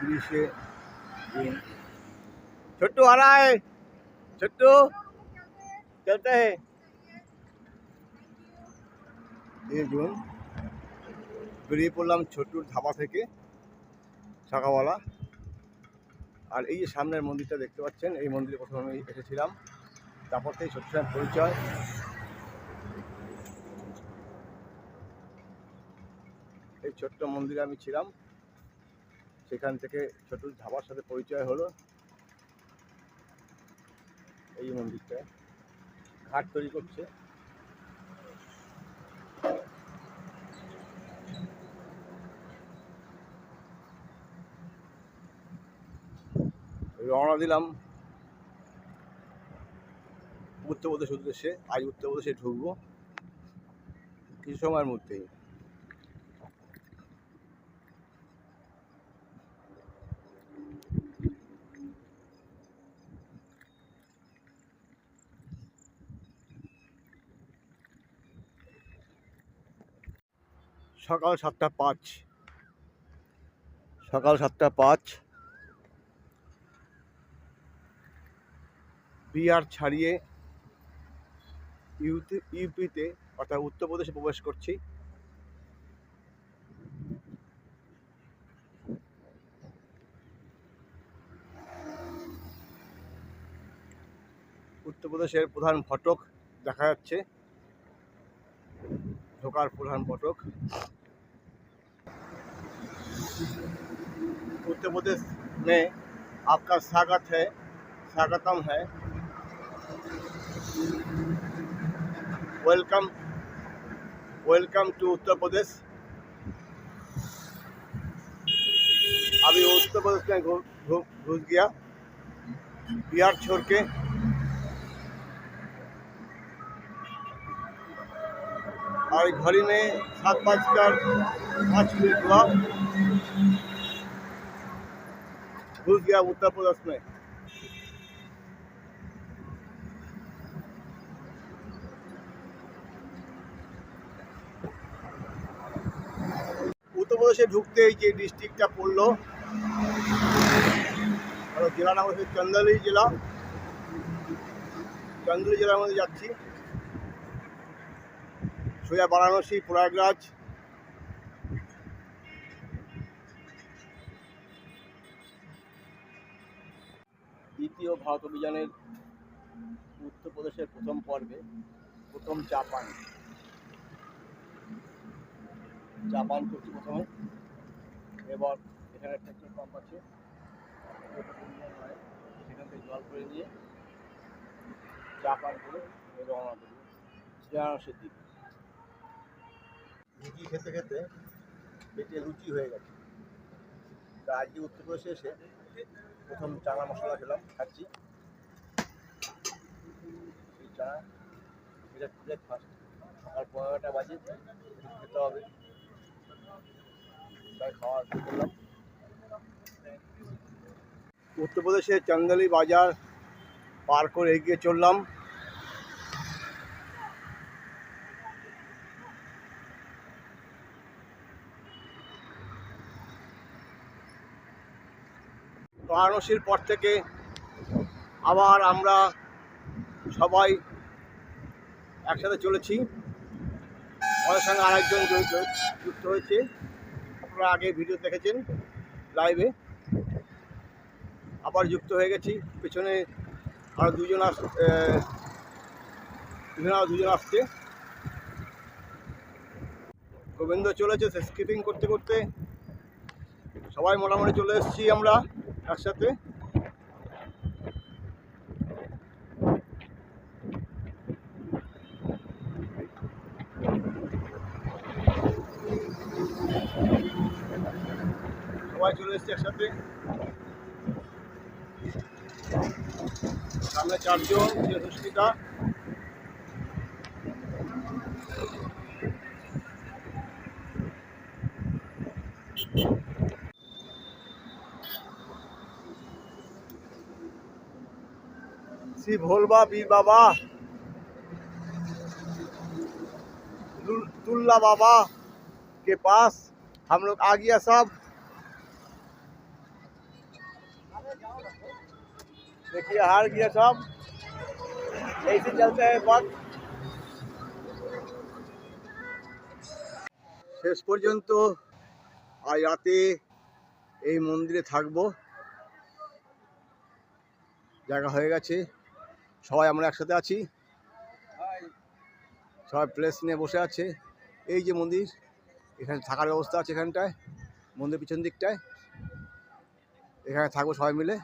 তিরিশে जून छोटू आ रहा है छोटू चलते हैं এই জুন বেরিয়ে পড়লাম ছোট্টুর ধাবা থেকে সকালবেলা আর এই যে সামনের মন্দিরটা দেখতে পাচ্ছেন এই মন্দিরে প্রথমে আমি এসেছিলাম তারপর থেকে ছোট্ট সাহেব পরিচয় এই ছোট্ট মন্দিরে আমি ছিলাম সেখান থেকে ছোট্টুর ধাবার সাথে পরিচয় হলো। এই মন্দিরটা। ঘাট তৈরি করছে। রওনা দিলাম। উত্তরপ্রদেশ উদ্দেশ্যে। আজ উত্তরপ্রদেশে ঢুকবো। কিছু সময়ের মধ্যেই। সকাল সাতটা পাঁচ। সকাল সাতটা পাঁচ। বিহার ছাড়িয়ে ইউতে, ইউপিতে, অর্থাৎ উত্তরপ্রদেশে প্রবেশ করছি। উত্তরপ্রদেশের প্রধান ফটক দেখা যাচ্ছে। ঢোকার প্রধান ফটক। उत्तर प्रदेश में आपका स्वागत है, स्वागतम है। Welcome welcome to Uttar Pradesh अभी उत्तर प्रदेश में घुस गया, बिहार छोड़ के। और घड़ी में सात बजकर पाँच मिनट हुआ। घुस गया उत्तर प्रदेश में উত্তরপ্রদেশে ঢুকতে এই যে ডিস্ট্রিক্টটা পড়লো আর জেলা নাম হচ্ছে চন্দলি জেলা চন্দলি জেলার মধ্যে যাচ্ছি সোজা বারাণসী প্রয়াগরাজ দ্বিতীয় ভারত অভিযানের উত্তরপ্রদেশের প্রথম পর্বে, প্রথম জাপান। জাপান করছি প্রথমে। এবার এখানে পেট্রোল পাম্প আছে। সেখান থেকে জল করে নিয়ে জাপান করে রওনা দেবো। বেনারসের দিকে লুচি খেতে খেতে পেটে লুচি হয়ে গেছে। তা আজকে উত্তরপ্রদেশে এসে প্রথম চানা মশলা খেলাম, খাচ্ছি। চানা, এটা সকাল পনেরোটা বাজে খেতে হবে। তাই খাওয়া করলাম। উত্তরপ্রদেশের চান্দালি বাজার পার করে এগিয়ে চললাম। বারাণসীর পর থেকে আবার আমরা সবাই একসাথে চলেছি। আমাদের সঙ্গে আরেকজন যুক্ত হয়েছে। আপনারা আগে ভিডিও দেখেছেন লাইভে। আবার যুক্ত হয়ে গেছি। পেছনে আরও দুজন আস আরও দুজন আসছে। গোবিন্দ চলেছে স্কিপিং করতে করতে। সবাই মোটামুটি চলে এসেছি আমরা। একসাথে সবাই চলে এসেছে একসাথে। সামনে চারজন সুস্মিতা श्री भोलबा पीर बाबा दुल- दुल्ला बाबा के पास हम लोग आ गया सब देखिए हार गया सब ऐसे चलते हैं बात শেষ পর্যন্ত আজ রাতে এই মন্দিরে থাকবো জায়গা হয়ে গেছে সবাই আমরা একসাথে আছি। সবাই প্লেস নিয়ে বসে আছে। এই যে মন্দির, এখানে থাকার ব্যবস্থা আছে এখানটায় মন্দির পিছন দিকটায়। এখানে থাকব সবাই মিলে।